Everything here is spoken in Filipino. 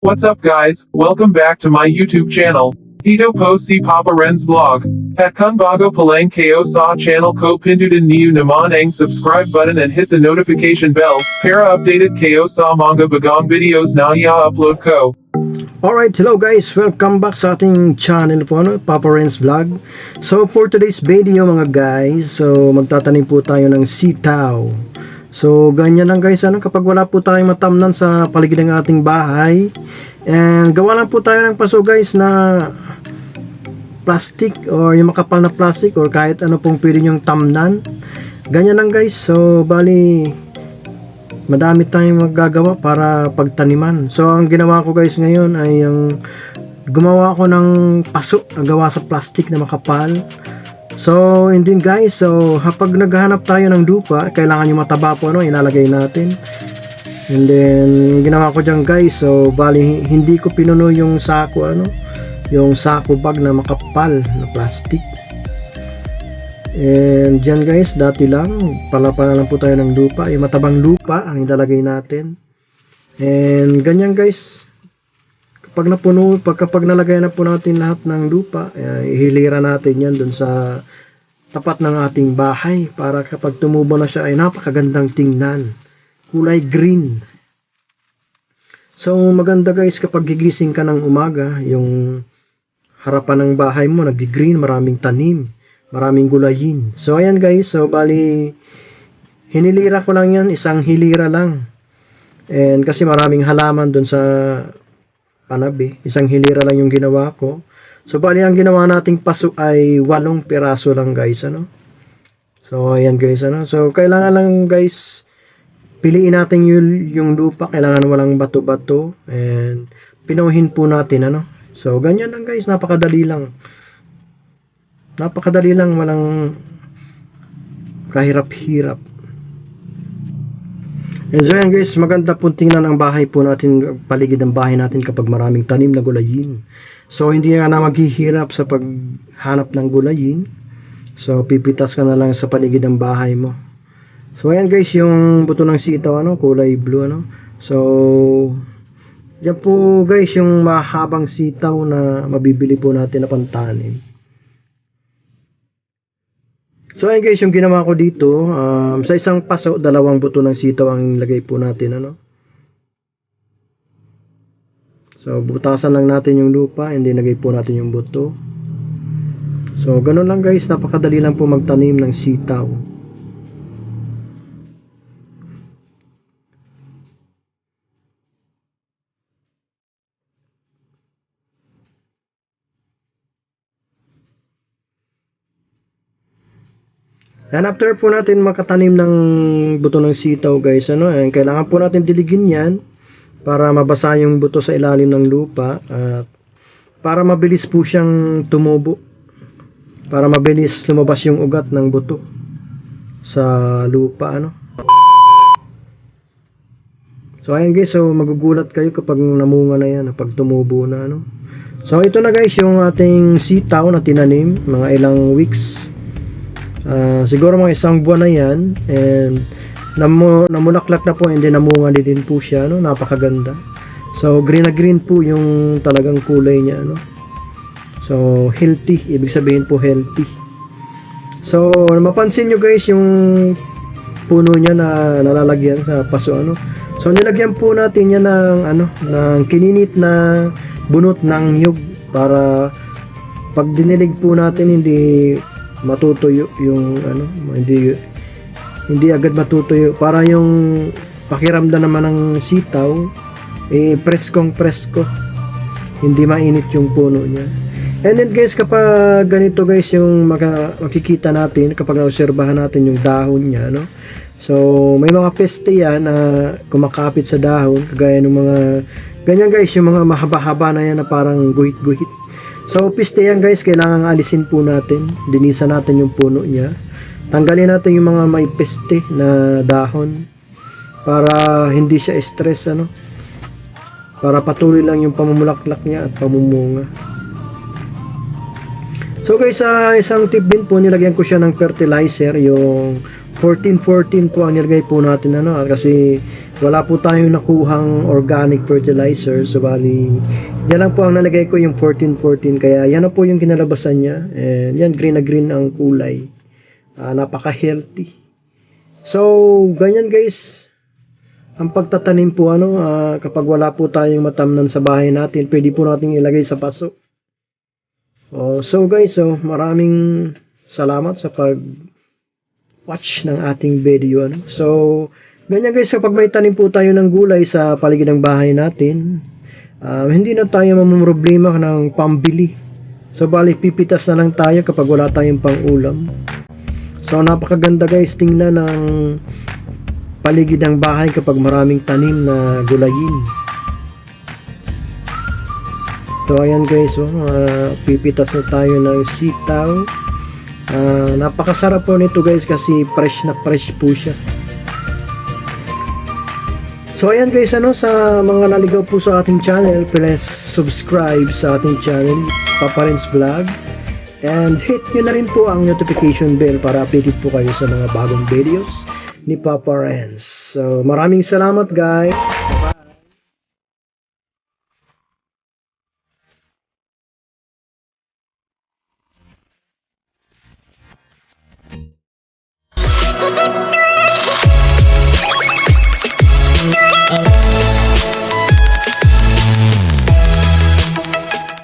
What's up guys, welcome back to my YouTube channel. Ito po si Papa Renz Vlog. At kung bago pa lang kayo sa channel ko pindutin niyo naman ang subscribe button and hit the notification bell para updated kayo sa mga bagong videos na i-upload ko. Alright, hello guys, welcome back sa ating channel po, ano, Papa Ren's Vlog. So for today's video mga guys, so magtatanim po tayo ng sitaw. So ganyan lang guys, ano, kapag wala po tayong matamnan sa paligid ng ating bahay, and gawa lang po tayo ng paso guys na plastic or yung makapal na plastic or kahit ano pong pwede nyong tamnan. Ganyan lang guys, so bali madami tayong magagawa para pagtaniman. So, ang ginawa ko guys ngayon ay yung gumawa ako ng paso na gawa sa plastic na makapal. So, and then guys, so kapag naghahanap tayo ng lupa, kailangan yung mataba po ano, ilalagay natin. And then, ginawa ko dyan guys, so bali hindi ko pinuno yung sako ano, yung sako bag na makapal na plastic. And dyan guys, dati lang, palapala lang po tayo ng lupa. Yung matabang lupa ang ilalagay natin. And ganyan guys, kapag napuno, pag kapag nalagay na po natin lahat ng lupa, eh, ihilira natin yan dun sa tapat ng ating bahay para kapag tumubo na siya ay napakagandang tingnan. Kulay green. So maganda guys kapag gigising ka ng umaga, yung harapan ng bahay mo nag-green, maraming tanim maraming gulayin. So ayan guys, so bali hinilira ko lang yan, isang hilira lang. And kasi maraming halaman dun sa panabi, isang hilira lang yung ginawa ko. So bali ang ginawa nating paso ay walong piraso lang guys, ano. So ayan guys, ano. So kailangan lang guys piliin natin yung, yung lupa, kailangan walang bato-bato and pinuhin po natin ano. So ganyan lang guys, napakadali lang. Napakadali lang, walang kahirap-hirap. And so yan guys, maganda po tingnan ang bahay po natin, paligid ng bahay natin kapag maraming tanim na gulayin. So hindi nga na maghihirap sa paghanap ng gulayin. So pipitas ka na lang sa paligid ng bahay mo. So ayan guys, yung buto ng sitaw ano, kulay blue ano. So yan po guys yung mahabang sitaw na mabibili po natin na pantanim. So ayun guys, yung ginawa ko dito, um, sa isang paso, dalawang buto ng sitaw ang lagay po natin, ano. So butasan lang natin yung lupa, hindi lagay po natin yung buto. So ganun lang guys, napakadali lang po magtanim ng sitaw. And after po natin makatanim ng buto ng sitaw guys, ano, eh, kailangan po natin diligin yan para mabasa yung buto sa ilalim ng lupa at para mabilis po siyang tumubo. Para mabilis lumabas yung ugat ng buto sa lupa, ano. So ayan guys, so magugulat kayo kapag namunga na yan, kapag tumubo na, ano. So ito na guys yung ating sitaw na tinanim, mga ilang weeks. Ah, siguro mga isang buwan na yan and namu, namulaklak na po and then namunga din, po siya no? Napakaganda. So green na green po yung talagang kulay niya no? So healthy. Ibig sabihin po healthy. So mapansin nyo guys yung puno niya na nalalagyan sa paso ano? So nilagyan po natin yan ng ano ng kininit na bunot ng nyug para pag dinilig po natin hindi matutuyo yung ano hindi hindi agad matutuyo. Para yung pakiramdam naman ng sitaw eh preskong presko. Hindi mainit yung puno niya. And then guys kapag ganito guys yung maka, makikita natin kapag naobserbahan natin yung dahon niya no? So may mga peste yan na kumakapit sa dahon kagaya ng mga ganyan guys yung mga mahaba-haba na yan na parang guhit-guhit So, piste yan guys, kailangan alisin po natin. Dinisan natin yung puno niya. Tanggalin natin yung mga may peste na dahon para hindi siya stress ano. Para patuloy lang yung pamumulaklak niya at pamumunga. So guys, sa isang tip din po, nilagyan ko siya ng fertilizer, yung 14-14 po ang nilagay po natin ano, kasi wala po tayong nakuhang organic fertilizer. So, bali, yan lang po ang nalagay ko yung 1414. Kaya yan na po yung kinalabasan niya. And yan, green na green ang kulay. Ah, napaka-healthy. So, ganyan guys. Ang pagtatanim po, ano, ah, kapag wala po tayong matamnan sa bahay natin, pwede po nating ilagay sa paso. Oh, so guys, so maraming salamat sa pag watch ng ating video. Ano? So, ganyan guys, kapag may tanim po tayo ng gulay sa paligid ng bahay natin, ah, hindi na tayo mamumroblema ng pambili. So, bali, pipitas na lang tayo kapag wala tayong pang-ulam. So, napakaganda guys, tingnan ng paligid ng bahay kapag maraming tanim na gulayin. So, ayan guys, oh, ah, pipitas na tayo ng sitaw. Ah, napakasarap po nito guys kasi fresh na fresh po siya. So ayan guys, ano sa mga naligaw po sa ating channel, please subscribe sa ating channel, Papa Renz Vlog. And hit nyo na rin po ang notification bell para updated po kayo sa mga bagong videos ni Papa Renz. So maraming salamat guys. Bye-bye.